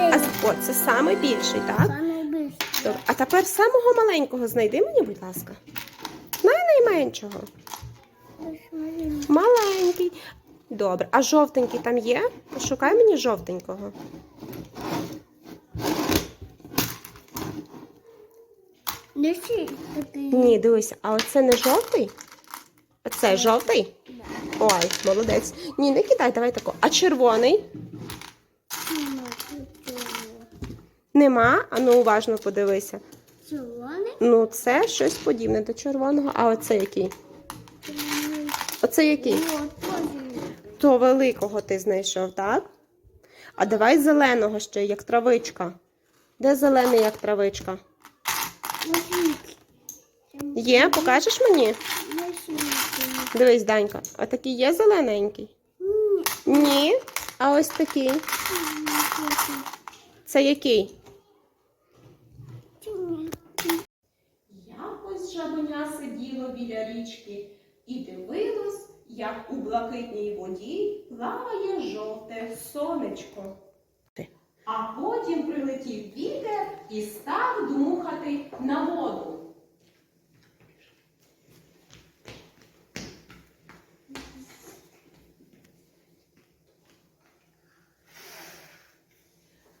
А о, це самий більший, так? Добре. А тепер самого маленького знайди мені, будь ласка. Най-найменшого. Маленький. Добре. А жовтенький там є? Пошукай мені жовтенького. Ні, дивися, а оце не жовтий? Оце жовтий? Ой, молодець. Ні, не кидай, давай тако. А червоний? Нема такого. Нема? А ну уважно подивися. Червоний. Ну, це щось подібне до червоного. А оце який? Оце який? То великого ти знайшов, так? А давай зеленого ще, як травичка. Де зелений, як травичка? Є, покажеш мені? Дивись, Данька, а такий є зелененький? Ні. Ні. А ось такий. Це який? Жабеня сиділо біля річки і дивилось, як у блакитній воді плаває жовте сонечко. А потім прилетів вітер і став дмухати на воду.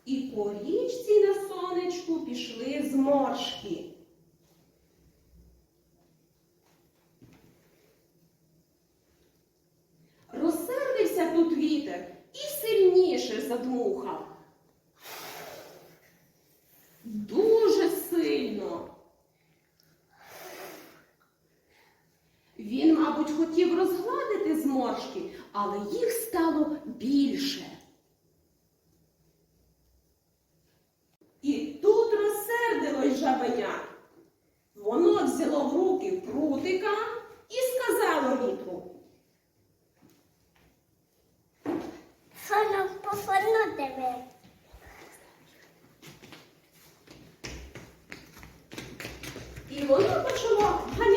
І по річці на сонечку пішли зморшки. Розсердився тут вітер і сильніше задмухав. Дуже сильно. Він, мабуть, хотів розгладити зморшки, але їх стало більше. І воно почало ганяти